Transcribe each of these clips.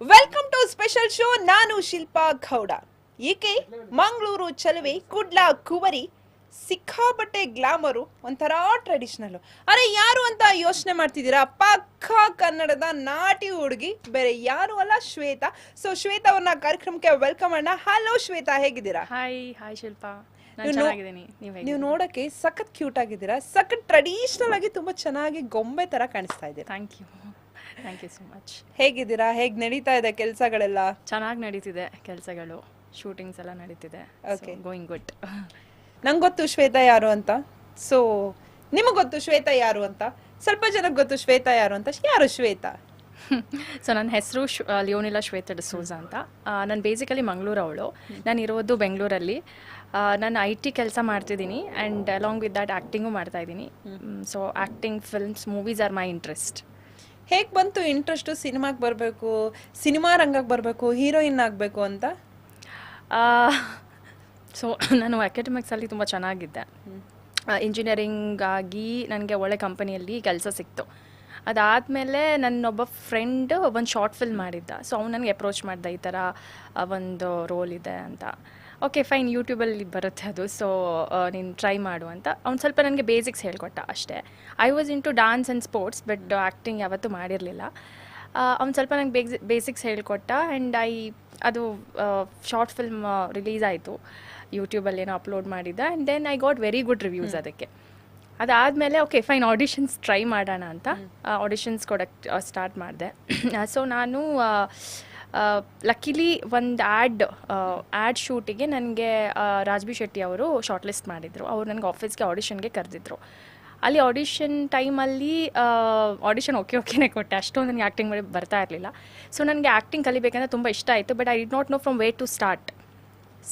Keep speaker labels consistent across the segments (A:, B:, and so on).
A: Welcome to special show ನಾನು ಶಿಲ್ಪಾ ಗೌಡ. ಈಕೆ ಮಂಗಳೂರು ಚಲುವೆ ಕುಡ್ಲ ಕುವರಿ ಸಿಕ್ಕಾಪಟ್ಟೆ ಗ್ಲಾಮರು ಒಂಥರ ಟ್ರೆಡಿಷನಲ್ ಅರೆ ಯಾರು ಅಂತ ಯೋಚನೆ ಮಾಡ್ತಿದ್ದೀರಾ? ಪಕ್ಕ ಕನ್ನಡದ ನಾಟಿ ಹುಡುಗಿ ಬೇರೆ ಯಾರು ಅಲ್ಲ ಶ್ವೇತಾ. ಸೊ ಶ್ವೇತಾ ಅವ್ರನ್ನ ಕಾರ್ಯಕ್ರಮಕ್ಕೆ ವೆಲ್ಕಮ್ ಅಣ್ಣ. ಹಲೋ ಶ್ವೇತಾ ಹೇಗಿದ್ದೀರಾ?
B: Hi hi Shilpa.
A: ನೀವು ನೋಡಕ್ಕೆ ಸಖತ್ ಕ್ಯೂಟ್ ಆಗಿದ್ದೀರಾ. ಸಖತ್ ಟ್ರೆಡಿಷನಲ್ ಆಗಿ ತುಂಬಾ ಚೆನ್ನಾಗಿ ಗೊಂಬೆ ತರ ಕಾಣಿಸ್ತಾ ಇದೆ.
B: Thank you thank you so much
A: ಹೇಗಿದ್ದೀರಾ? ಹೇಗೆ ನಡೀತಾ ಇದೆ ಕೆಲಸಗಳೆಲ್ಲ?
B: ಚೆನ್ನಾಗಿ ನಡೀತಿದೆ ಕೆಲಸಗಳು. ಶೂಟಿಂಗ್ಸ್ ಎಲ್ಲ ನಡೀತಿದೆ.
A: Okay.
B: ಗೋಯಿಂಗ್ ಗುಡ್
A: ನಂಗೆ ಗೊತ್ತು ಶ್ವೇತಾ ಯಾರು ಅಂತ. ಸೊ ನಿಮಗೆ ಗೊತ್ತು ಶ್ವೇತಾ ಯಾರು ಅಂತ? ಸ್ವಲ್ಪ ಜನಕ್ಕೆ ಗೊತ್ತು ಶ್ವೇತಾ ಯಾರು ಅಂತ. ಯಾರು ಶ್ವೇತಾ?
B: ಸೊ ನನ್ನ ಹೆಸರು ಲಿಯೋನಿಲಾ ಶ್ವೇತ ಡಿಸೋಜಾ ಅಂತ. ನಾನು ಬೇಸಿಕಲಿ ಮಂಗಳೂರು ಅವಳು. ನಾನು ಇರೋದು ಬೆಂಗಳೂರಲ್ಲಿ. ನಾನು ಐ ಟಿ ಕೆಲಸ ಮಾಡ್ತಿದ್ದೀನಿ and along with that acting ಮಾಡ್ತಾ ಇದ್ದೀನಿ. So acting films movies are my interest
A: ಹೇಗೆ ಬಂತು ಇಂಟ್ರೆಸ್ಟು ಸಿನಿಮಾಗೆ ಬರಬೇಕು, ಸಿನಿಮಾ ರಂಗಕ್ಕೆ ಬರಬೇಕು ಹೀರೋಯಿನ್ ಆಗಬೇಕು ಅಂತ?
B: ಸೊ ನಾನು ಅಕಾಡೆಮಿಕ್ಸಲ್ಲಿ ತುಂಬ ಚೆನ್ನಾಗಿದ್ದೆ. ಇಂಜಿನಿಯರಿಂಗ್ ಆಗಿ ನನಗೆ ಒಳ್ಳೆ ಕಂಪನಿಯಲ್ಲಿ ಕೆಲಸ ಸಿಕ್ತು. ಅದಾದಮೇಲೆ ನನ್ನೊಬ್ಬ ಫ್ರೆಂಡ್ ಒಂದು ಶಾರ್ಟ್ ಫಿಲ್ಮ್ ಮಾಡಿದ್ದ. ಸೊ ಅವ್ನು ನನಗೆ ಅಪ್ರೋಚ್ ಮಾಡ್ದೆ ಈ ಥರ ಒಂದು ರೋಲ್ ಇದೆ ಅಂತ. ಓಕೆ ಫೈನ್ ಯೂಟ್ಯೂಬಲ್ಲಿ ಬರುತ್ತೆ ಅದು. ಸೊ ನೀನು ಟ್ರೈ ಮಾಡು ಅಂತ. ಅವ್ನು ಸ್ವಲ್ಪ ನನಗೆ ಬೇಸಿಕ್ಸ್ ಹೇಳ್ಕೊಟ್ಟ ಅಷ್ಟೇ. I was into dance and sports but acting ಯಾವತ್ತೂ ಮಾಡಿರಲಿಲ್ಲ. ಅವ್ನು ಸ್ವಲ್ಪ ನಂಗೆ ಬೇಸಿ ಬೇಸಿಕ್ಸ್ ಹೇಳ್ಕೊಟ್ಟ ಆ್ಯಂಡ್ ಐ ಅದು ಶಾರ್ಟ್ ಫಿಲ್ಮ್ ರಿಲೀಸ್ ಆಯಿತು. ಯೂಟ್ಯೂಬಲ್ಲಿ ಏನೋ ಅಪ್ಲೋಡ್ ಮಾಡಿದ್ದೆ and then I got very good reviews ಅದಕ್ಕೆ. ಅದಾದಮೇಲೆ ಓಕೆ ಫೈನ್ ಆಡಿಷನ್ಸ್ ಟ್ರೈ ಮಾಡೋಣ ಅಂತ. ಆಡಿಷನ್ಸ್ ಕೊಡಕ್ಕೆ ಸ್ಟಾರ್ಟ್ ಮಾಡಿದೆ. ಸೊ ನಾನು ಲಕ್ಕಿಲಿ ಒಂದು ಆ್ಯಡ್ ಆ್ಯಡ್ ಶೂಟಿಗೆ ನನಗೆ ರಾಜ್ಬಿ ಶೆಟ್ಟಿ ಅವರು ಶಾರ್ಟ್ ಲಿಸ್ಟ್ ಮಾಡಿದರು. ಅವ್ರು ನನಗೆ ಆಫೀಸ್ಗೆ ಆಡಿಷನ್ಗೆ ಕರೆದಿದ್ರು. ಅಲ್ಲಿ ಆಡಿಷನ್ ಟೈಮಲ್ಲಿ ಆಡಿಷನ್ ಓಕೆ ಓಕೆನೇ ಕೊಟ್ಟೆ. ಅಷ್ಟೊಂದು ನನಗೆ ಆ್ಯಕ್ಟಿಂಗ್ ಮಾಡಿ ಬರ್ತಾ ಇರಲಿಲ್ಲ. ಸೊ ನನಗೆ ಆ್ಯಕ್ಟಿಂಗ್ ಕಲಿಬೇಕಂದ್ರೆ ತುಂಬ ಇಷ್ಟ ಆಯಿತು but I did not know from where to start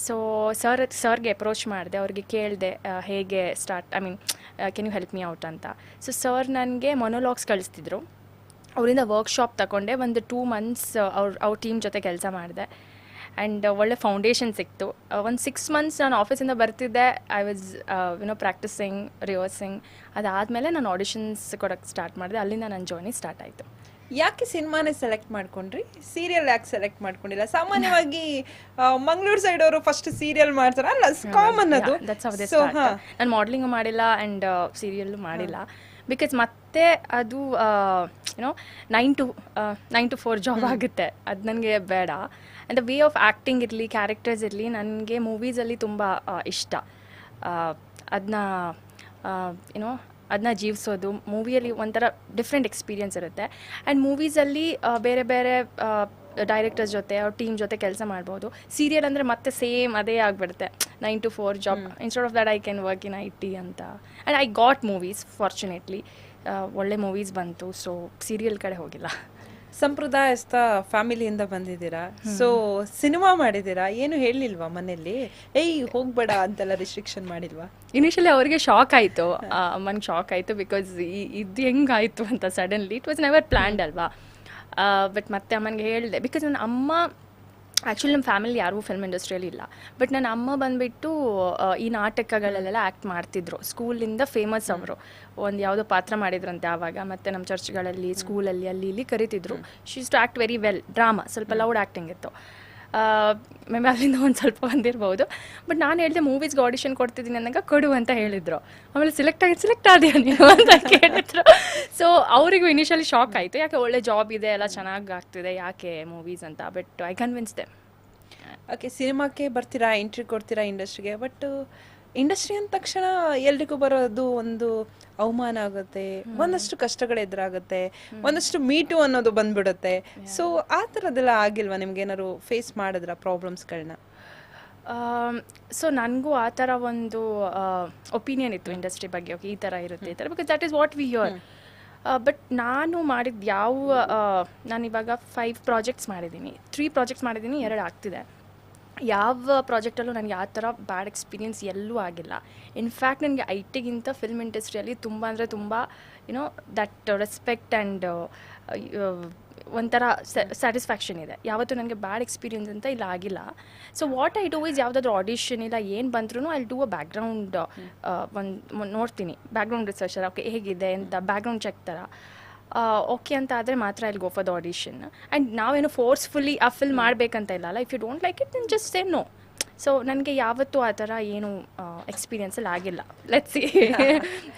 B: so sir ಸರ್ಗೆ ಅಪ್ರೋಚ್ ಮಾಡಿದೆ. ಅವ್ರಿಗೆ ಕೇಳಿದೆ ಹೇಗೆ start I mean can you help me out ಅಂತ. ಸೊ ಸರ್ ನನಗೆ ಮೊನೋಲಾಗ್ಸ್ ಕಳಿಸ್ತಿದ್ರು. ಅವರಿಂದ ವರ್ಕ್ಶಾಪ್ ತಗೊಂಡೆ. ಒಂದು ಟೂ ಮಂತ್ಸ್ ಅವ್ರ ಅವ್ರ ಟೀಮ್ ಜೊತೆ ಕೆಲಸ ಮಾಡಿದೆ. ಆ್ಯಂಡ್ ಒಳ್ಳೆ ಫೌಂಡೇಶನ್ ಸಿಕ್ತು. ಒಂದು ಸಿಕ್ಸ್ ಮಂತ್ಸ್ ನಾನು ಆಫೀಸಿಂದ ಬರ್ತಿದ್ದೆ. I was you know practicing rehearsing ಅದಾದಮೇಲೆ ನಾನು ಆಡಿಷನ್ಸ್ ಕೊಡೋಕ್ಕೆ ಸ್ಟಾರ್ಟ್ ಮಾಡಿದೆ. ಅಲ್ಲಿಂದ ನನ್ನ ಜರ್ನಿ ಸ್ಟಾರ್ಟ್ ಆಯಿತು.
A: ಯಾಕೆ ಸಿನಿಮಾನೇ ಸೆಲೆಕ್ಟ್ ಮಾಡ್ಕೊಂಡ್ರಿ? ಸೀರಿಯಲ್ ಯಾಕೆ ಸೆಲೆಕ್ಟ್ ಮಾಡ್ಕೊಂಡಿಲ್ಲ? ಸಾಮಾನ್ಯವಾಗಿ ಮಂಗಳೂರು ಸೈಡ್ ಅವರು ಫಸ್ಟ್ ಸೀರಿಯಲ್ ಮಾಡ್ತಾರೆ? ಅಲ್ಲ ಕಾಮನ್ ಅದು.
B: ನಾನು ಮಾಡಲಿಂಗ್ ಮಾಡಿಲ್ಲ ಅಂಡ್ ಸೀರಿಯಲ್ ಮಾಡಿಲ್ಲ. ಬಿಕಾಸ್ ಮತ್ತೆ ಅದು ಏನೋ nine to nine to four job ಆಗುತ್ತೆ. ಅದು ನನಗೆ ಬೇಡ. And the way of acting ಇರಲಿ ಕ್ಯಾರೆಕ್ಟರ್ಸ್ ಇರಲಿ ನನಗೆ ಮೂವೀಸಲ್ಲಿ ತುಂಬ ಇಷ್ಟ. ಅದನ್ನ ಯುನೋ ಅದನ್ನ ಜೀವಿಸೋದು ಮೂವಿಯಲ್ಲಿ ಒಂಥರ ಡಿಫ್ರೆಂಟ್ ಎಕ್ಸ್ಪೀರಿಯನ್ಸ್ ಇರುತ್ತೆ. ಆ್ಯಂಡ್ ಮೂವೀಸಲ್ಲಿ ಬೇರೆ ಬೇರೆ ಡೈರೆಕ್ಟರ್ಸ್ ಜೊತೆ ಅವ್ರ ಟೀಮ್ ಜೊತೆ ಕೆಲಸ ಮಾಡ್ಬೋದು. ಸೀರಿಯಲ್ ಅಂದರೆ ಮತ್ತೆ ಸೇಮ್ ಅದೇ ಆಗಿಬಿಡುತ್ತೆ. Nine to four job instead of that I can work in I T ಅಂತ. And I got movies fortunately ಒಳ್ಳೆ ಮೂವೀಸ್ ಬಂತು ಸೊ ಸೀರಿಯಲ್ ಕಡೆ ಹೋಗಿಲ್ಲ.
A: ಸಂಪ್ರದಾಯಸ್ಥ ಫ್ಯಾಮಿಲಿಯಿಂದ ಬಂದಿದ್ದೀರಾ? ಸೊ ಸಿನಿಮಾ ಮಾಡಿದ್ದೀರಾ? ಏನು ಹೇಳಿಲ್ವಾ ಮನೆಯಲ್ಲಿ? ಏಯ್ ಹೋಗ್ಬೇಡ ಅಂತೆಲ್ಲ ರಿಸ್ಟ್ರಿಕ್ಷನ್ ಮಾಡಿಲ್ವಾ?
B: ಇನಿಷಿಯಲಿ ಅವರಿಗೆ ಶಾಕ್ ಆಯಿತು. ಅಮ್ಮನಿಗೆ ಶಾಕ್ ಆಯಿತು ಬಿಕಾಸ್ ಇದು ಹೆಂಗಾಯಿತು ಅಂತ suddenly it was never planned ಅಲ್ವಾ? ಬಟ್ ಮತ್ತೆ ಅಮ್ಮನಿಗೆ ಹೇಳಿದೆ. ಬಿಕಾಸ್ ನನ್ನ ಅಮ್ಮ ಆ್ಯಕ್ಚುಲಿ ನಮ್ಮ ಫ್ಯಾಮಿಲಿ ಯಾರೂ ಫಿಲ್ಮ್ ಇಂಡಸ್ಟ್ರಿಯಲ್ಲಿ ಇಲ್ಲ. ಬಟ್ ನನ್ನ ಅಮ್ಮ ಬಂದುಬಿಟ್ಟು ಈ ನಾಟಕಗಳಲ್ಲೆಲ್ಲ ಆ್ಯಕ್ಟ್ ಮಾಡ್ತಿದ್ರು. ಸ್ಕೂಲಿಂದ ಫೇಮಸ್ ಅವರು. ಒಂದು ಯಾವುದೋ ಪಾತ್ರ ಮಾಡಿದ್ರಂತೆ ಆವಾಗ. ಮತ್ತು ನಮ್ಮ ಚರ್ಚ್ಗಳಲ್ಲಿ ಸ್ಕೂಲಲ್ಲಿ ಅಲ್ಲಿ ಇಲ್ಲಿ ಕರಿತಿದ್ರು. She's to act very well drama ಸ್ವಲ್ಪ ಲೌಡ್ ಆ್ಯಕ್ಟಿಂಗ್ ಇತ್ತು. ಮೇ ಬಿ ಅಲ್ಲಿಂದ ಒಂದು ಸ್ವಲ್ಪ ಬಂದಿರ್ಬೋದು. ಬಟ್ ನಾನು ಹೇಳಿದೆ ಮೂವೀಸ್ಗೆ ಆಡಿಷನ್ ಕೊಡ್ತಿದ್ದೀನಿ ಅನ್ನಂಗೆ ಕೊಡು ಅಂತ ಹೇಳಿದರು. ಆಮೇಲೆ ಸಿಲೆಕ್ಟ್ ಆಗಿ ಸಿಲೆಕ್ಟ್ ಆದ್ಯಾ ನೀವು ಅಂತ ಕೇಳಿದ್ರು. ಸೊ ಅವರಿಗೂ ಇನಿಷಿಯಲಿ ಶಾಕ್ ಆಯಿತು. ಯಾಕೆ ಒಳ್ಳೆ ಜಾಬ್ ಇದೆ, ಎಲ್ಲ ಚೆನ್ನಾಗಿ ಆಗ್ತಿದೆ, ಯಾಕೆ ಮೂವೀಸ್ ಅಂತ. But I convince them
A: okay ಸಿನಿಮಾಕ್ಕೆ ಬರ್ತೀರಾ ಎಂಟ್ರಿ ಕೊಡ್ತೀರಾ ಇಂಡಸ್ಟ್ರಿಗೆ ಬಟ್ ಇಂಡಸ್ಟ್ರಿ ಅಂದ ತಕ್ಷಣ ಎಲ್ರಿಗೂ ಬರೋದು ಒಂದು ಅವಮಾನ ಆಗುತ್ತೆ. ಒಂದಷ್ಟು ಕಷ್ಟಗಳು ಎದುರಾಗುತ್ತೆ. ಒಂದಷ್ಟು ಮೀಟು ಅನ್ನೋದು ಬಂದ್ಬಿಡುತ್ತೆ. ಸೊ ಆ ಥರದ್ದೆಲ್ಲ ಆಗಿಲ್ವಾ? ನಿಮ್ಗೆ ಏನಾದ್ರು ಫೇಸ್ ಮಾಡಿದ್ರ ಪ್ರಾಬ್ಲಮ್ಸ್ಗಳನ್ನ
B: ಸೊ ನನಗೂ ಆ ಥರ ಒಂದು ಒಪಿನಿಯನ್ ಇತ್ತು ಇಂಡಸ್ಟ್ರಿ ಬಗ್ಗೆ. ಓಕೆ ಈ ಥರ ಇರುತ್ತೆ ಈ ಥರ. Because that is what we are but ನಾನು ಮಾಡಿದ ಯಾವ ನಾನು ಇವಾಗ ಫೈವ್ ಪ್ರಾಜೆಕ್ಟ್ಸ್ ಮಾಡಿದ್ದೀನಿ. ತ್ರೀ ಪ್ರಾಜೆಕ್ಟ್ಸ್ ಮಾಡಿದ್ದೀನಿ ಎರಡು ಆಗ್ತಿದೆ. ಯಾವ ಪ್ರಾಜೆಕ್ಟಲ್ಲೂ ನನಗೆ ಆ ಥರ ಬ್ಯಾಡ್ ಎಕ್ಸ್ಪೀರಿಯೆನ್ಸ್ ಎಲ್ಲೂ ಆಗಿಲ್ಲ. ಇನ್ಫ್ಯಾಕ್ಟ್ ನನಗೆ ಐ ಟಿಗಿಂತ ಫಿಲ್ಮ್ ಇಂಡಸ್ಟ್ರಿಯಲ್ಲಿ ತುಂಬ ಅಂದರೆ ತುಂಬ you know that respect and ಒಂಥರ ಸ್ಯಾಟಿಸ್ಫ್ಯಾಕ್ಷನ್ ಇದೆ. ಯಾವತ್ತೂ ನನಗೆ ಬ್ಯಾಡ್ ಎಕ್ಸ್ಪೀರಿಯೆನ್ಸ್ ಅಂತ ಇಲ್ಲ ಆಗಿಲ್ಲ. So what I do is ಯಾವುದಾದ್ರೂ ಆಡಿಷನ್ ಇಲ್ಲ ಏನು ಬಂದ್ರೂ ಐ ಡೂ ಅ ಬ್ಯಾಕ್ಗ್ರೌಂಡ್ ಒಂದು ನೋಡ್ತೀನಿ. ಬ್ಯಾಕ್ಗ್ರೌಂಡ್ ರಿಸರ್ಚರ್ ಓಕೆ ಹೇಗಿದೆ ಅಂತ ಬ್ಯಾಕ್ಗ್ರೌಂಡ್ ಚೆಕ್ ಥರ ಓಕೆ ಅಂತ ಆದರೆ ಮಾತ್ರ ಇಲ್ಲಿ go for the audition and ನಾವೇನು ಫೋರ್ಸ್ಫುಲ್ಲಿ ಆ ಫಿಲ್ ಮಾಡಬೇಕಂತ ಇಲ್ಲ ಅಲ್ಲ? If you don't like it then just say no so ನನಗೆ ಯಾವತ್ತೂ ಆ ಥರ ಏನು ಎಕ್ಸ್ಪೀರಿಯನ್ಸಲ್ಲಿ ಆಗಿಲ್ಲ. ಲೆಟ್ಸ್ ಸಿ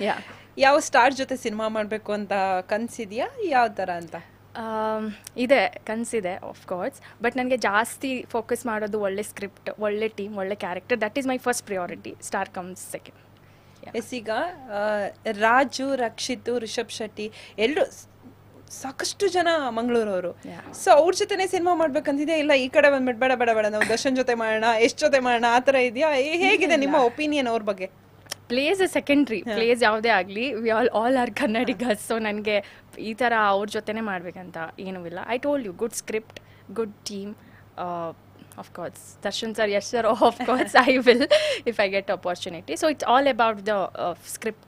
B: ಯಾ
A: ಯಾವ ಸ್ಟಾರ್ ಜೊತೆ ಸಿನಿಮಾ ಮಾಡಬೇಕು ಅಂತ ಕನಸಿದೆಯಾ? ಯಾವ ಥರ ಅಂತ?
B: ಆಮ್, ಇದೆ ಕನಸಿದೆ ಕೋರ್ಸ್ ಬಟ್ ನನಗೆ ಜಾಸ್ತಿ ಫೋಕಸ್ ಮಾಡೋದು ಒಳ್ಳೆ ಸ್ಕ್ರಿಪ್ಟ್ ಒಳ್ಳೆ ಟೀಮ್ ಒಳ್ಳೆ character that is my first priority star comes second
A: yes ಈಗ ರಾಜು ರಕ್ಷಿತ್ ರಿಷಬ್ ಶೆಟ್ಟಿ ಎಲ್ಲರೂ ಸಾಕಷ್ಟು ಜನ ಮಂಗಳೂರವರು. ಸೊ ಅವ್ರ ಜೊತೆನೆ ಸಿನಿಮಾ ಮಾಡ್ಬೇಕಂತಿದೆ ಇಲ್ಲ ಈ ಕಡೆ ಬಂದ್ಬಿಟ್ಟು ಬೇಡ ಬೇಡ ಬೇಡ ನಾವು ದರ್ಶನ್ ಜೊತೆ ಮಾಡೋಣ ಎಷ್ಟ್ ಜೊತೆ ಮಾಡೋಣ ಆ ಥರ ಇದೆಯಾ? ಹೇಗಿದೆ ನಿಮ್ಮ ಒಪಿನಿಯನ್ ಅವ್ರ ಬಗ್ಗೆ?
B: ಪ್ಲೇಸ್ ಸೆಕೆಂಡ್ರಿ ಪ್ಲೇಸ್ ಯಾವುದೇ ಆಗಲಿ we all all are Kannadigas so ನನಗೆ ಈ ಥರ ಅವ್ರ ಜೊತೆನೇ ಮಾಡಬೇಕಂತ ಏನೂ ಇಲ್ಲ. I told you good script good team of course Darshan sir, oh, sir course course I will if I opportunity. So so all all the the script.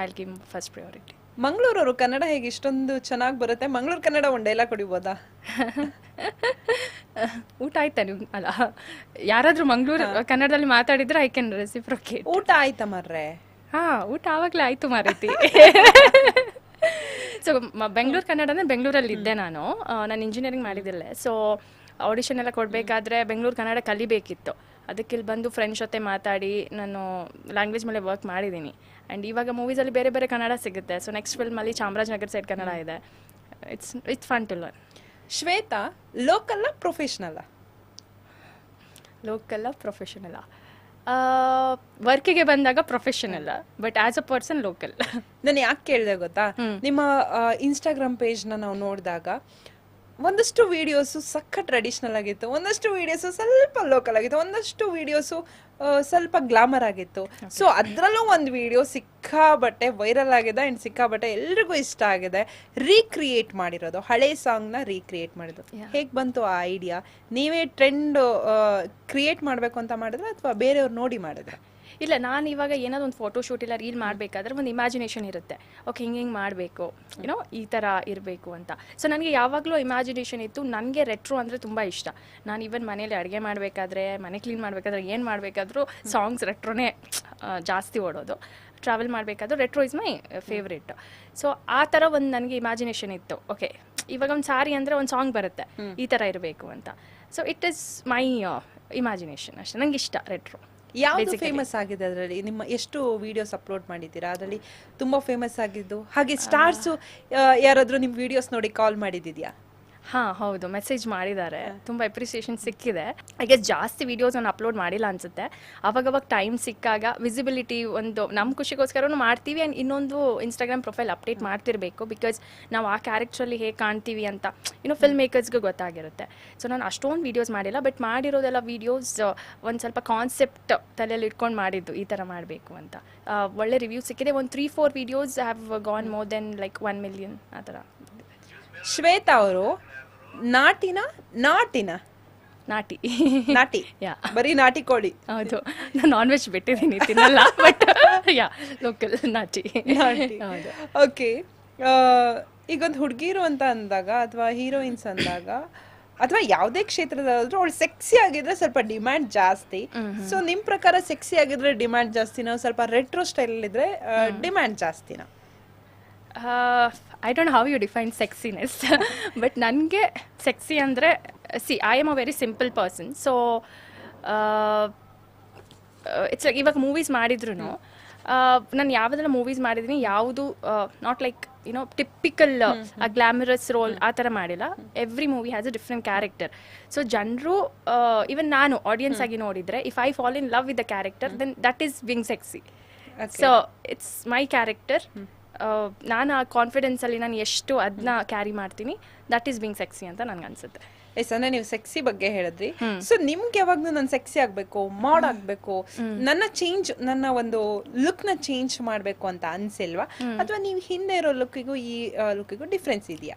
B: I'll give first priority.
A: ಮಂಗಳೂರವರು ಕನ್ನಡ ಹೇಗೆ ಇಷ್ಟೊಂದು ಚೆನ್ನಾಗಿ ಬರುತ್ತೆ? ಮಂಗಳೂರು ಕನ್ನಡ ಒಂದು dialogue ಹೊಡಿಬೋದಾ
B: ಊಟ ಆಯ್ತಾ ನೀವು ಅಲ್ಲ ಯಾರಾದರೂ ಮಂಗಳೂರು ಕನ್ನಡದಲ್ಲಿ ಮಾತಾಡಿದ್ರೆ ಐ ಕ್ಯಾನ್ ರೆಸಿಪ್ರೋಕೇಟ್
A: ಊಟ ಆಯ್ತಾ ಮರ್ರೆ?
B: ಹಾ ಊಟ ಆವಾಗಲೇ ಆಯ್ತು ಮಾರೈತಿ. ಸೊ ಬೆಂಗಳೂರು ಕನ್ನಡ ಅಂದರೆ ಬೆಂಗಳೂರಲ್ಲಿ ಇದ್ದೆ ನಾನು. ನಾನು ಇಂಜಿನಿಯರಿಂಗ್ ಮಾಡಿದ್ದಿಲ್ಲ. ಸೊ ಆಡಿಷನ್ ಎಲ್ಲ ಕೊಡಬೇಕಾದ್ರೆ ಬೆಂಗಳೂರು ಕನ್ನಡ ಕಲಿಬೇಕಿತ್ತು. ಅದಕ್ಕೆ ಇಲ್ಲಿ ಬಂದು ಫ್ರೆಂಡ್ಸ್ ಜೊತೆ ಮಾತಾಡಿ ನಾನು ಲ್ಯಾಂಗ್ವೇಜ್ ಮೇಲೆ ವರ್ಕ್ ಮಾಡಿದ್ದೀನಿ. ಆ್ಯಂಡ್ ಇವಾಗ ಮೂವೀಸಲ್ಲಿ ಬೇರೆ ಬೇರೆ ಕನ್ನಡ ಸಿಗುತ್ತೆ. ಸೊ ನೆಕ್ಸ್ಟ್ ಫಿಲ್ಮಲ್ಲಿ ಚಾಮರಾಜನಗರ ಸೈಡ್ ಕನ್ನಡ ಇದೆ. It's it's fun to learn
A: Shweta ಲೋಕಲ್ಲ ಪ್ರೊಫೆಷ್ನಲ್ಲ
B: ಲೋಕಲ್ಲ ಪ್ರೊಫೆಷನಲ್ಲ ವರ್ಕಿಗೆ ಬಂದಾಗ professional but as a person local
A: ನಾನು ಯಾಕೆ ಕೇಳಿದೆ ಗೊತ್ತಾ? ನಿಮ್ಮ ಇನ್ಸ್ಟಾಗ್ರಾಮ್ ಪೇಜ್ನ ನಾವು ನೋಡಿದಾಗ ಒಂದಷ್ಟು ವೀಡಿಯೋಸು ಸಕ್ಕ ಟ್ರೆಡಿಷ್ನಲ್ ಆಗಿತ್ತು. ಒಂದಷ್ಟು ವೀಡಿಯೋಸು ಸ್ವಲ್ಪ ಲೋಕಲ್ ಆಗಿತ್ತು. ಒಂದಷ್ಟು ವೀಡಿಯೋಸು ಸ್ವಲ್ಪ ಗ್ಲಾಮರ್ ಆಗಿತ್ತು. ಸೊ ಅದರಲ್ಲೂ ಒಂದು ವಿಡಿಯೋ ಸಿಕ್ಕಾಬಟ್ಟೆ ವೈರಲ್ ಆಗಿದೆ ಆ್ಯಂಡ್ ಸಿಕ್ಕಾಬಟ್ಟೆ ಎಲ್ರಿಗೂ ಇಷ್ಟ ಆಗಿದೆ. ರೀಕ್ರಿಯೇಟ್ ಮಾಡಿರೋದು. ಹಳೆ ಸಾಂಗ್ನ ರೀಕ್ರಿಯೇಟ್ ಮಾಡಿದ್ದು. ಹೇಗೆ ಬಂತು ಆ ಐಡಿಯಾ ನೀವೇ ಟ್ರೆಂಡ್ ಕ್ರಿಯೇಟ್ ಮಾಡಬೇಕು ಅಂತ ಮಾಡಿದ್ರೆ ಅಥವಾ ಬೇರೆಯವ್ರು ನೋಡಿ ಮಾಡಿದ್ರೆ?
B: ಇಲ್ಲ, ನಾನು ಇವಾಗ ಏನಾದ್ರು ಒಂದು ಫೋಟೋ ಶೂಟ್ ಇಲ್ಲ ರೀಲ್ ಮಾಡಬೇಕಾದ್ರೆ ಒಂದು ಇಮ್ಯಾಜಿನೇಷನ್ ಇರುತ್ತೆ. ಓಕೆ ಹಿಂಗೆ ಹಿಂಗೆ ಮಾಡಬೇಕು. ಏನೋ ಈ ಥರ ಇರಬೇಕು ಅಂತ. ಸೊ ನನಗೆ ಯಾವಾಗಲೂ ಇಮ್ಯಾಜಿನೇಷನ್ ಇತ್ತು. ನನಗೆ ರೆಟ್ರೋ ಅಂದರೆ ತುಂಬ ಇಷ್ಟ. ನಾನು ಈವನ್ ಮನೇಲಿ ಅಡುಗೆ ಮಾಡಬೇಕಾದ್ರೆ, ಮನೆ ಕ್ಲೀನ್ ಮಾಡಬೇಕಾದ್ರೆ, ಏನು ಮಾಡಬೇಕಾದ್ರೂ ಸಾಂಗ್ಸ್ ರೆಟ್ರೋನೇ ಜಾಸ್ತಿ ಓಡೋದು. Travel ಮಾಡಬೇಕಾದ್ರೂ retro is my favourite so ಆ ಥರ ಒಂದು ನನಗೆ ಇಮ್ಯಾಜಿನೇಷನ್ ಇತ್ತು. ಓಕೆ ಇವಾಗ ಒಂದು ಸಾರಿ ಅಂದರೆ ಒಂದು ಸಾಂಗ್ ಬರುತ್ತೆ. ಈ ಥರ ಇರಬೇಕು ಅಂತ. So it is my imagination ಅಷ್ಟೇ. ನಂಗೆ ಇಷ್ಟ ರೆಟ್ರೋ
A: ಯಾವುದು ಫೇಮಸ್ ಆಗಿದೆ ಅದರಲ್ಲಿ? ನಿಮ್ಮ ಎಷ್ಟು ವಿಡಿಯೋಸ್ ಅಪ್ಲೋಡ್ ಮಾಡಿದ್ದೀರಾ? ಅದರಲ್ಲಿ ತುಂಬಾ ಫೇಮಸ್ ಆಗಿದ್ದು? ಹಾಗೆ ಸ್ಟಾರ್ಸು ಯಾರಾದ್ರೂ ನಿಮ್ಮ ವಿಡಿಯೋಸ್ ನೋಡಿ ಕಾಲ್ ಮಾಡಿದ್ಯಾ
B: ಹಾಂ ಹೌದು. ಮೆಸೇಜ್ ಮಾಡಿದ್ದಾರೆ. ತುಂಬ ಅಪ್ರಿಸಿಯೇಷನ್ ಸಿಕ್ಕಿದೆ. ಐ ಗೆಸ್ ಜಾಸ್ತಿ ವೀಡಿಯೋಸ್ ನಾನು ಅಪ್ಲೋಡ್ ಮಾಡಿಲ್ಲ ಅನ್ಸುತ್ತೆ. ಅವಾಗವಾಗ ಟೈಮ್ ಸಿಕ್ಕಾಗ ವಿಸಿಬಿಲಿಟಿ ಒಂದು ನಮ್ಮ ಖುಷಿಗೋಸ್ಕರನೂ ಮಾಡ್ತೀವಿ ಆ್ಯಂಡ್ ಇನ್ನೊಂದು ಇನ್ಸ್ಟಾಗ್ರಾಮ್ ಪ್ರೊಫೈಲ್ ಅಪ್ಡೇಟ್ ಮಾಡ್ತಿರಬೇಕು ಬಿಕಾಸ್ ನಾವು ಆ ಕ್ಯಾರೆಕ್ಟ್ರಲ್ಲಿ ಹೇಗೆ ಕಾಣ್ತೀವಿ ಅಂತ ಇನ್ನೂ ಫಿಲ್ಮ್ ಮೇಕರ್ಸ್ಗೆ ಗೊತ್ತಾಗಿರುತ್ತೆ. ಸೊ ನಾನು ಅಷ್ಟೊಂದು ವೀಡಿಯೋಸ್ ಮಾಡಿಲ್ಲ ಬಟ್ ಮಾಡಿರೋದೆಲ್ಲ ವೀಡಿಯೋಸ್ ಒಂದು ಸ್ವಲ್ಪ ಕಾನ್ಸೆಪ್ಟ್ ತಲೆಯಲ್ಲಿ ಇಟ್ಕೊಂಡು ಮಾಡಿದ್ದು ಈ ಥರ ಮಾಡಬೇಕು ಅಂತ. ಒಳ್ಳೆ ರಿವ್ಯೂ ಸಿಕ್ಕಿದೆ. ಒಂದು three four videos have gone more than like one million ಆ ಥರ
A: ಶ್ವೇತಾ ಅವರು ನಾಟಿನ? ನಾಟಿನ?
B: ನಾಟಿ.
A: ನಾಟಿ.
B: ಯಾ.
A: ಬರೀ ನಾಟಿ ಕೋಳಿ.
B: ಹೌದು. ನಾನು ನಾನ್ ವೆಜ್ ಬಿಟ್ಟಿದ್ದೀನಿ ತಿನ್ನಲ್ಲ ಬಟ್ ಯಾ ಲೋಕಲ್ ನಾಟಿ. ಹೌದು.
A: ಓಕೆ. ಈಗೊಂದು ಹುಡುಗಿರು ಅಂತ ಅಂದಾಗ ಅಥವಾ ಹೀರೋಯಿನ್ಸ್ ಅಂದಾಗ ಅಥವಾ ಯಾವುದೇ ಕ್ಷೇತ್ರದಾದ್ರೂ ಅವಳು ಸೆಕ್ಸಿ ಆಗಿದ್ರೆ ಸ್ವಲ್ಪ ಡಿಮ್ಯಾಂಡ್ ಜಾಸ್ತಿ. ಸೊ ನಿಮ್ ಪ್ರಕಾರ ಸೆಕ್ಸಿ ಆಗಿದ್ರೆ ಡಿಮ್ಯಾಂಡ್ ಜಾಸ್ತಿನೋ ಸ್ವಲ್ಪ ರೆಟ್ರೋ ಸ್ಟೈಲ್ ಇದ್ರೆ ಡಿಮ್ಯಾಂಡ್ ಜಾಸ್ತಿನಾ?
B: I don't how you define sexiness but ನನಗೆ ಸೆಕ್ಸಿ ಅಂದರೆ see I am a very simple person so it's like ಇವಾಗ ಮೂವೀಸ್ ಮಾಡಿದ್ರು ನಾನು ಯಾವುದೆಲ್ಲ ಮೂವೀಸ್ ಮಾಡಿದ್ದೀನಿ ಯಾವುದು not like you know typical ಆ ಗ್ಲಾಮರಸ್ ರೋಲ್ ಆ ಥರ ಮಾಡಿಲ್ಲ every movie has a different character so ಜನರು ಇವನ್ ನಾನು ಆಡಿಯನ್ಸ್ ಆಗಿ ನೋಡಿದರೆ if I fall in love with the character then that is being sexy so it's my character ನಾನು ಆ ಕಾನ್ಫಿಡೆನ್ಸಲ್ಲಿ ನಾನು ಎಷ್ಟು ಅದನ್ನ ಕ್ಯಾರಿ ಮಾಡ್ತೀನಿ ದಟ್ ಈಸ್ ಬಿಂಗ್ ಸೆಕ್ಸಿ ಅಂತ ನನಗೆ ಅನ್ಸುತ್ತೆ.
A: ಎಸ್ ಅಂದ್ರೆ ನೀವು ಸೆಕ್ಸಿ ಬಗ್ಗೆ ಹೇಳಿದ್ರಿ. ಸೊ ನಿಮ್ಗೆ ಯಾವಾಗ್ಲೂ ನಾನು ಸೆಕ್ಸಿ ಆಗ್ಬೇಕು ಮಾಡ್ ಆಗ್ಬೇಕು ನನ್ನ ಚೇಂಜ್ ನನ್ನ ಒಂದು ಲುಕ್ನ ಚೇಂಜ್ ಮಾಡ್ಬೇಕು ಅಂತ ಅನ್ಸಿಲ್ವಾ? ಅಥವಾ ನೀವು ಹಿಂದೆ ಇರೋ ಲುಕ್ಕಿಗೂ ಈ ಲುಕ್ಕಿಗೂ ಡಿಫ್ರೆನ್ಸ್ ಇದೆಯಾ?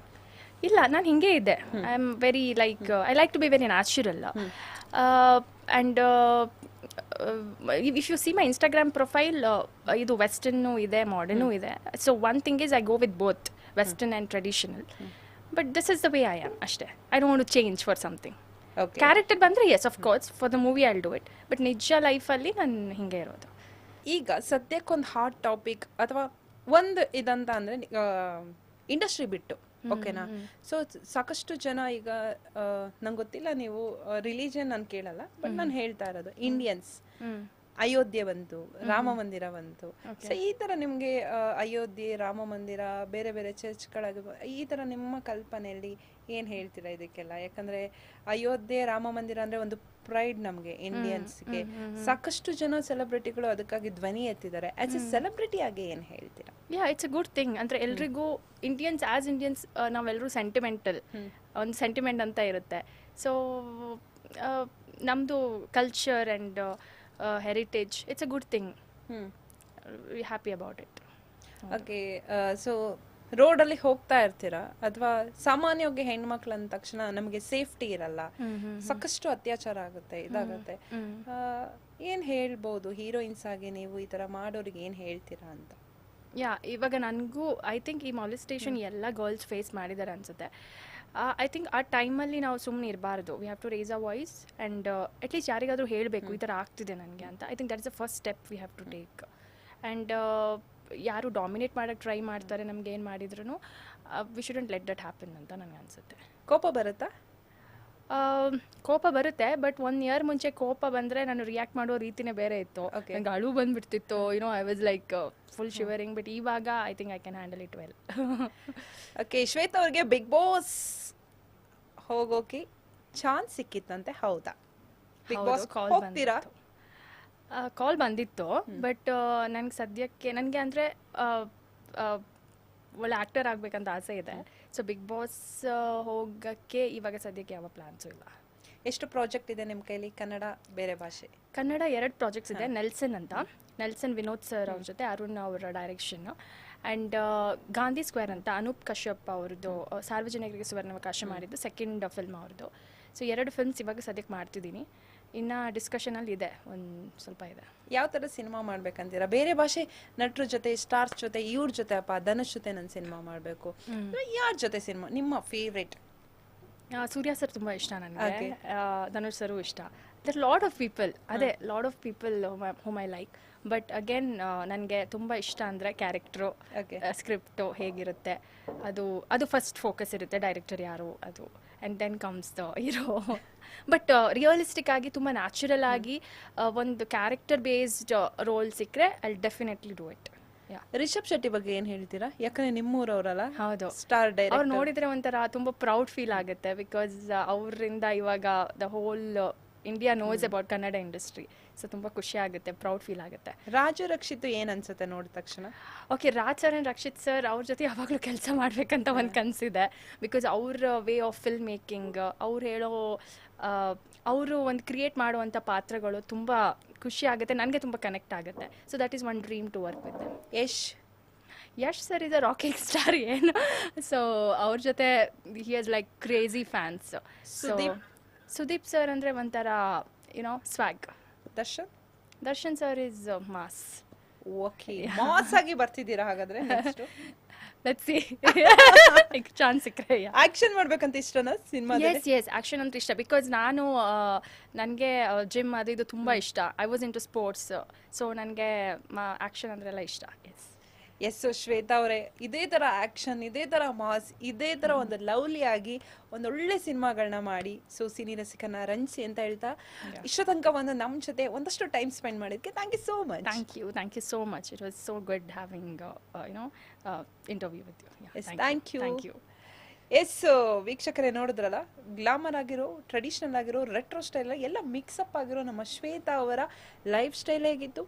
B: ಇಲ್ಲ ನಾನು ಹಿಂಗೆ ಇದ್ದೆ. I am very like I like to be very natural and if you see my Instagram profile ಇದು ವೆಸ್ಟರ್ನು ಇದೆ ಮಾಡರ್ನು ಇದೆ. So one thing is I go with both western and traditional but this is the way I am ಅಷ್ಟೇ. I don't to change for something character ಬಂದರೆ yes of course for the movie I'll do it but ನಿಜ ಲೈಫಲ್ಲಿ ನಾನು ಹಿಂಗೆ ಇರೋದು.
A: ಈಗ ಸದ್ಯಕ್ಕೊಂದು hot topic ಅಥವಾ ಒಂದು ಇದಂತ ಅಂದರೆ ಇಂಡಸ್ಟ್ರಿ ಬಿಟ್ಟು. ಓಕೆನಾ? ಸೊ ಸಾಕಷ್ಟು ಜನ ಈಗ ನಂಗೆ ಗೊತ್ತಿಲ್ಲ ನೀವು ರಿಲಿಜನ್ ನಾನು ಕೇಳಲ್ಲ ಬಟ್ ನಾನು ಹೇಳ್ತಾ ಇರೋದು ಇಂಡಿಯನ್ಸ್ ಅಯೋಧ್ಯೆ ಬಂತು ರಾಮ ಮಂದಿರ ಬಂತು. ಸೊ ಈ ತರ ನಿಮ್ಗೆ ಅಯೋಧ್ಯೆ ರಾಮ ಮಂದಿರ ಬೇರೆ ಬೇರೆ ಚರ್ಚ್ಗಳಾಗ ಈ ತರ ನಿಮ್ಮ ಕಲ್ಪನೆಯಲ್ಲಿ ಏನ್ ಹೇಳ್ತೀರಾ ಇದಕ್ಕೆಲ್ಲ? ಯಾಕಂದ್ರೆ ಅಯೋಧ್ಯೆ ರಾಮ ಮಂದಿರ ಅಂದ್ರೆ ಒಂದು ಪ್ರೈಡ್ ನಮ್ಗೆ ಇಂಡಿಯನ್ಸ್ಗೆ. ಸಾಕಷ್ಟು ಜನ ಸೆಲೆಬ್ರಿಟಿಗಳು ಅದಕ್ಕಾಗಿ ಧ್ವನಿ ಎತ್ತಿದ್ದಾರೆ. ಆಸ್ ಎ ಸೆಲೆಬ್ರಿಟಿ ಆಗಿ ಏನ್ ಹೇಳ್ತೀರಾ?
B: Yeah it's a good thing ಅಂದ್ರೆ ಎಲ್ರಿಗೂ ಇಂಡಿಯನ್ಸ್ ಆಸ್ ಇಂಡಿಯನ್ಸ್ ನಾವೆಲ್ಲರೂ ಸೆಂಟಿಮೆಂಟಲ್ ಒಂದು ಸೆಂಟಿಮೆಂಟ್ ಅಂತ ಇರುತ್ತೆ. ಸೊ ನಮ್ಮದು culture and heritage it's a good thing we happy about it
A: okay so ರೋಡಲ್ಲಿ ಹೋಗ್ತಾ ಇರ್ತೀರಾ? ಅಥವಾ ಸಾಮಾನ್ಯವಾಗಿ ಹೆಣ್ಮಕ್ಳು ಅಂದ ತಕ್ಷಣ ನಮಗೆ ಸೇಫ್ಟಿ ಇರಲ್ಲ. ಸಾಕಷ್ಟು ಅತ್ಯಾಚಾರ ಆಗುತ್ತೆ ಇದಾಗುತ್ತೆ. ಏನ್ ಹೇಳ್ಬೋದು? ಹೀರೋಯಿನ್ಸ್ ಆಗಿ ನೀವು ಈ ತರ ಮಾಡೋರಿಗೆ ಏನ್ ಹೇಳ್ತೀರಾ ಅಂತ?
B: ಯಾ ಇವಾಗ ನನಗೂ ಐ ಥಿಂಕ್ ಈ ಮಾಲಿಸ್ಟೇಷನ್ ಎಲ್ಲ ಗರ್ಲ್ಸ್ ಫೇಸ್ ಮಾಡಿದ್ದಾರೆ ಅನ್ಸುತ್ತೆ. ಐ ಥಿಂಕ್ ಆ ಟೈಮಲ್ಲಿ ನಾವು ಸುಮ್ಮನೆ ಇರಬಾರ್ದು. We have to raise a voice and at least ಯಾರಿಗಾದರೂ ಹೇಳಬೇಕು ಈ ಥರ ಆಗ್ತಿದೆ ನನಗೆ ಅಂತ. I think that is the first step we have to take and ಯಾರು ಡಾಮಿನೇಟ್ ಮಾಡೋಕ್ಕೆ ಟ್ರೈ ಮಾಡ್ತಾರೆ ನಮ್ಗೆ ಏನು ಮಾಡಿದ್ರು we shouldn't let that happen ಅಂತ ನನಗೆ ಅನಿಸುತ್ತೆ.
A: ಕೋಪ ಬರುತ್ತಾ?
B: ಕೋಪ ಬರುತ್ತೆ ಬಟ್ ಒನ್ ಇಯರ್ ಮುಂಚೆ ಕೋಪ ಬಂದರೆ ನಾನು ರಿಯಾಕ್ಟ್ ಮಾಡೋ ರೀತಿನೇ ಬೇರೆ ಇತ್ತು.
A: ಓಕೆ
B: ನಂಗೆ ಅಳು ಬಂದ್ಬಿಡ್ತಿತ್ತು you know I was like full shivering but ಇವಾಗ I think I can handle it well
A: okay Shweta ಅವ್ರಿಗೆ ಬಿಗ್ ಬಾಸ್ ಹೋಗೋಕೆ ಚಾನ್ಸ್ ಸಿಕ್ಕಿತ್ತಂತೆ ಹೌದಾ? ಬಿಗ್ ಬಾಸ್
B: ಕಾಲ್
A: ಹೋಗ್ತೀರಾ?
B: ಕಾಲ್ ಬಂದಿತ್ತು ಬಟ್ ನನಗೆ ಸದ್ಯಕ್ಕೆ ನನಗೆ ಅಂದರೆ ಒಳ್ಳೆ ಆ್ಯಕ್ಟರ್ ಆಗಬೇಕಂತ ಆಸೆ ಇದೆ. ಸೊ ಬಿಗ್ ಬಾಸ್ ಹೋಗೋಕ್ಕೆ ಇವಾಗ ಸದ್ಯಕ್ಕೆ ಯಾವ ಪ್ಲಾನ್ಸು ಇಲ್ಲ.
A: ಎಷ್ಟು ಪ್ರಾಜೆಕ್ಟ್ ಇದೆ ನಿಮ್ಮ ಕೈಲಿ? ಕನ್ನಡ ಬೇರೆ ಭಾಷೆ.
B: ಕನ್ನಡ ಎರಡು ಪ್ರಾಜೆಕ್ಟ್ಸ್ ಇದೆ ನೆಲ್ಸನ್ ಅಂತ. ನೆಲ್ಸನ್ ವಿನೋದ್ ಸರ್ ಅವ್ರ ಜೊತೆ ಅರುಣ್ ಅವರ ಡೈರೆಕ್ಷನ್ ಆ್ಯಂಡ್ ಗಾಂಧಿ ಸ್ಕ್ವೇರ್ ಅಂತ ಅನೂಪ್ ಕಶ್ಯಪ್ ಅವ್ರದ್ದು ಸಾರ್ವಜನಿಕರಿಗೆ ಸುವರ್ಣಾವಕಾಶ ಮಾಡಿದ್ದು ಸೆಕೆಂಡ್ ಫಿಲ್ಮ್ ಅವ್ರದ್ದು ಸೊ ಎರಡು ಫಿಲ್ಮ್ಸ್ ಇವಾಗ ಸದ್ಯಕ್ಕೆ ಮಾಡ್ತಿದ್ದೀನಿ. ಇನ್ನು ಡಿಸ್ಕಷನಲ್ಲಿ ಇದೆ ಒಂದು ಸ್ವಲ್ಪ ಇದೆ.
A: ಯಾವ ತರ ಸಿನಿಮಾ ಮಾಡ್ಬೇಕಂತೀರಾ? ಬೇರೆ ಭಾಷೆ ನಟರ ಜೊತೆ ಸ್ಟಾರ್ಸ್ ಜೊತೆ ಇವ್ರ ಜೊತೆ ಅಪ್ಪ ಧನುಷ್ ಜೊತೆ ನನ್ನ ಸಿನಿಮಾ ಮಾಡಬೇಕು. ಯಾರ ಜೊತೆ ಸಿನಿಮಾ ನಿಮ್ಮ ಫೇವ್ರೇಟ್
B: ಸೂರ್ಯ ಸರ್ ತುಂಬ ಇಷ್ಟ ನನಗೆ. ಧನುಷ್ ಸರು ಇಷ್ಟ. ದರ್ ಲಾಡ್ ಆಫ್ ಪೀಪಲ್ ಅದೇ lot of people home I like but again ನನಗೆ ತುಂಬ ಇಷ್ಟ ಅಂದರೆ ಕ್ಯಾರೆಕ್ಟ್ರು. ಸ್ಕ್ರಿಪ್ಟು ಹೇಗಿರುತ್ತೆ. ಅದು ಅದು ಫಸ್ಟ್ ಫೋಕಸ್ ಇರುತ್ತೆ ಡೈರೆಕ್ಟರ್ ಯಾರು ಅದು. And then comes the hero but realistic ಆಗಿ ತುಂಬ ನ್ಯಾಚುರಲ್ ಆಗಿ ಒಂದು ಕ್ಯಾರೆಕ್ಟರ್ ಬೇಸ್ಡ್ ರೋಲ್ ಸಿಕ್ಕರೆ I definitely do it yeah
A: Rishab Shetty ಬಗ್ಗೆ ಏನ್ ಹೇಳ್ತೀರಾ? ಯಾಕಂದ್ರೆ ನಿಮ್ಮೂರವರಲ್ಲ?
B: ಹೌದು.
A: ಸ್ಟಾರ್
B: ಅವ್ರು
A: ಡೈರೆಕ್ಟರ್
B: ನೋಡಿದ್ರೆ ಒಂಥರ ತುಂಬಾ ಪ್ರೌಡ್ ಫೀಲ್ ಆಗುತ್ತೆ ಬಿಕಾಸ್ ಅವರಿಂದ ಇವಾಗ the whole India knows about Kannada industry so ತುಂಬ ಖುಷಿ ಆಗುತ್ತೆ ಪ್ರೌಡ್ ಫೀಲ್ ಆಗುತ್ತೆ.
A: ರಾಜು ರಕ್ಷಿತ್ ಏನು ಅನ್ಸುತ್ತೆ ನೋಡಿದ ತಕ್ಷಣ?
B: Okay Raj sir and Rakshit sir ಅವ್ರ ಜೊತೆ ಯಾವಾಗಲೂ ಕೆಲಸ ಮಾಡಬೇಕಂತ ಒಂದು ಕನಸಿದೆ. ಬಿಕಾಸ್ ಅವ್ರ ವೇ ಆಫ್ ಫಿಲ್ಮ್ ಮೇಕಿಂಗ್ ಅವ್ರು ಹೇಳೋ ಅವರು ಒಂದು ಕ್ರಿಯೇಟ್ ಮಾಡುವಂಥ ಪಾತ್ರಗಳು ತುಂಬ ಖುಷಿ ಆಗುತ್ತೆ ನನಗೆ ತುಂಬ ಕನೆಕ್ಟ್ ಆಗುತ್ತೆ. So that is one dream to work with
A: Yash?
B: Yash sir is a rocking star ಏನು? ಸೊ ಅವ್ರ ಜೊತೆ he has like crazy fans
A: Sudeep?
B: Sudeep sir ಅಂದರೆ ಒಂಥರ you know swag
A: Darshan?
B: Darshan sir is mass.
A: Okay mass ಆಗಿ ಬರ್ತಿದ್ದೀರಾ ಹಾಗಾದ್ರೆ
B: let's see chance ಸಿಕ್ಕರೆ
A: action ಮಾಡ್ಬೇಕಂತ ಇಷ್ಟನಾ ಸಿನಿಮಾ
B: ಎಸ್ ಎಸ್ ಆಕ್ಷನ್ ಅಂತ ಇಷ್ಟ. ಬಿಕಾಸ್ ನಾನು ನನಗೆ ಜಿಮ್ ಅದು ಇದು ತುಂಬ ಇಷ್ಟ. I was into sports so ನನಗೆ ಆಕ್ಷನ್ ಅಂದ್ರೆಲ್ಲ ಇಷ್ಟ. ಎಸ್
A: ಎಸ್ ಶ್ವೇತಾ ಅವರೇ ಇದೇ ತರ ಆಕ್ಷನ್ ಇದೇ ತರ ಮಾಸ್ ಇದೇ ತರ ಒಂದು ಲವ್ಲಿ ಆಗಿ ಒಂದು ಒಳ್ಳೆ ಸಿನಿಮಾಗಳನ್ನ ಮಾಡಿ. ಸೊ ಸಿನಿ ರಸಿಕನ ರಂಜಿ ಅಂತ ಹೇಳ್ತಾ ಇಷ್ಟ ತನಕ ಒಂದು ನಮ್ಮ ಜೊತೆ ಒಂದಷ್ಟು time spend ಮಾಡಿದ್ಕೆ thank you so much
B: thank you thank you so much it was so good having you know interview with
A: you
B: you
A: thank you
B: thank you
A: yes ವೀಕ್ಷಕರೇ ನೋಡಿದ್ರಲ್ಲ ಗ್ಲಾಮರ್ ಆಗಿರೋ ಟ್ರೆಡಿಷನಲ್ ಆಗಿರೋ ರೆಟ್ರೋ ಸ್ಟೈಲ್ ಎಲ್ಲ mix-up ಆಗಿರೋ ನಮ್ಮ ಶ್ವೇತಾ ಅವರ life style ಹೇಗಿತ್ತು?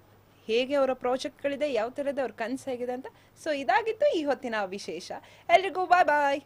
A: ಹೇಗೆ ಅವರ ಪ್ರಾಜೆಕ್ಟ್ಗಳಿದೆ, ಯಾವ ಥರದ ಅವ್ರ ಕನಸಾಗಿದೆ ಅಂತ. ಸೊ ಇದಾಗಿತ್ತು ಈ ಹೊತ್ತಿನ ವಿಶೇಷ. ಎಲ್ರಿಗೂ ಬಾಯ್ ಬಾಯ್